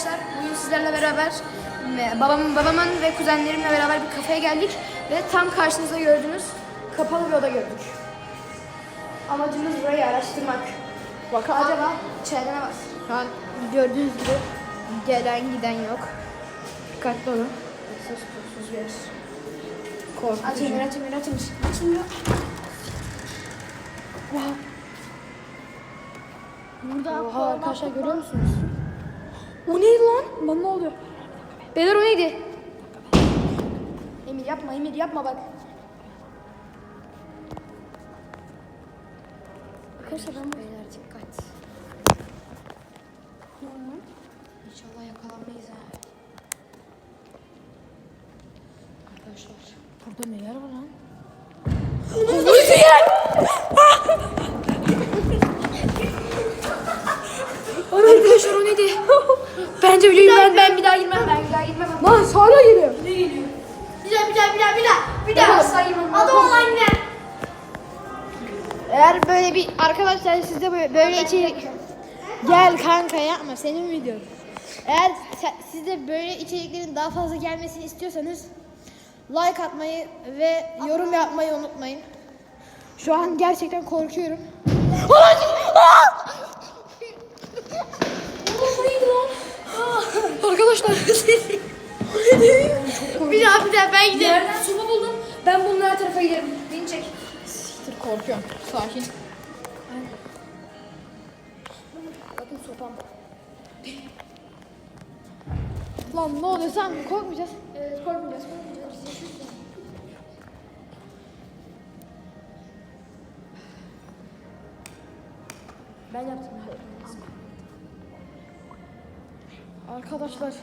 arkadaşlar. Bugün sizlerle beraber e, babamın, babamın ve kuzenlerimle beraber bir kafeye geldik ve tam karşınızda gördüğünüz kapalı bir oda gördük. Amacımız burayı araştırmak. Bakalım acaba içeride ne var? Şu an gördüğünüz gibi gelen giden yok. Dikkatli olun. Sus sus bir. Korkutucu. Açılmıyor, açılmıyor, açılmıyor. Açılmıyor. Burada Oha arkadaşlar görüyor musunuz? O neydi lan? Lan ne oluyor? Beyler o neydi? Emir yapma, Emir yapma bak. Arkadaşlar ben Beyler dikkat. İnşallah yakalanmayız ha. Arkadaşlar. Burada neler var lan? Arkadaşlar o neydi? Bence biliyorum ben, ben bir daha girmem. Ben bir daha girmem. Lan hala geliyor. Bir daha bir daha bir daha bir daha. Bir daha. asla girmem. Adam ol anne. Eğer böyle bir arkadaşlar sizde böyle, böyle içerik gel kanka yapma senin videon. Eğer se- siz de böyle içeriklerin daha fazla gelmesini istiyorsanız like atmayı ve yorum yapmayı unutmayın. Şu an gerçekten korkuyorum. Arkadaşlar Bir daha bir daha ben giderim. Yerden sopa buldum. Ben bunun her tarafa giderim. Beni çek. Siktir korkuyorum. Sakin. Bakın sopam. Lan ne oluyor sen korkmayacağız. Evet korkmayacağız, korkmayacağız. Biz yaşıyoruz ya. Ben yaptım. Arkadaşlar